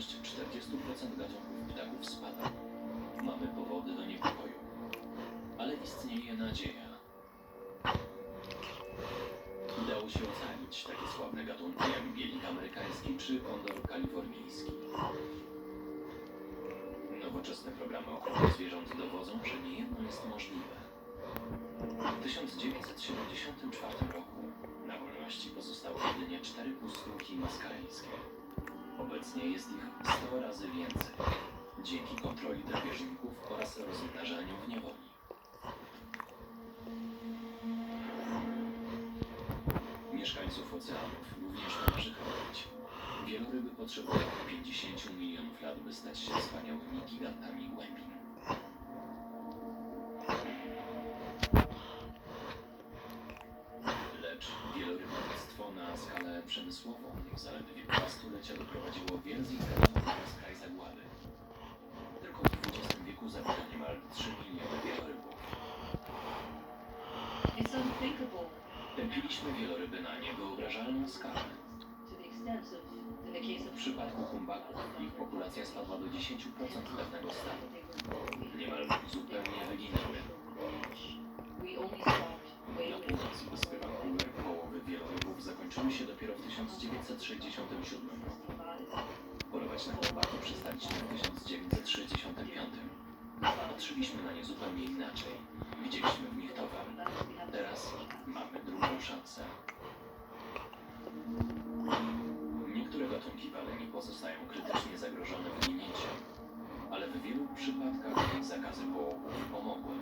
Liczebność 40% gatunków ptaków spada. Mamy powody do niepokoju. Ale istnieje nadzieja. Udało się ocalić takie sławne gatunki jak bielik amerykański czy kondor kalifornijski. Nowoczesne programy ochrony zwierząt dowodzą, że niejedno jest możliwe. W 1974 roku na wolności pozostały jedynie cztery pustółki maskareńskie. Obecnie jest ich 100 razy więcej, dzięki kontroli drapieżników oraz rozmnażaniu w niewoli. Mieszkańców oceanów również należy chronić. Wieloryby potrzebują 50 milionów lat, by stać się wspaniałymi gigantami głębin. Lecz wielorybactwo na skalę przemysłową zaledwie dwa stulecia doprowadziło wiele z ich gatunków na skraj zagłady. Tylko w XX wieku zabito niemal 3 miliony wielorybów. It's unthinkable Tępiliśmy wieloryby na niewyobrażalną skalę. to the extent of, in the case W przypadku humbaków ich populacja spadła do 10% dawnego stanu. Niemal zupełnie wyginęły. 1967 roku. Polować na chłopaki przestaliśmy w 1965. Patrzyliśmy na nie zupełnie inaczej. Widzieliśmy w nich towar. Teraz mamy drugą szansę. Niektóre gatunki waleni pozostają krytycznie zagrożone wyginięciem, ale w wielu przypadkach zakazy połowów pomogły.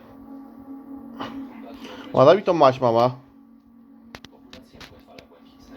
Daj mi tą maść, mama.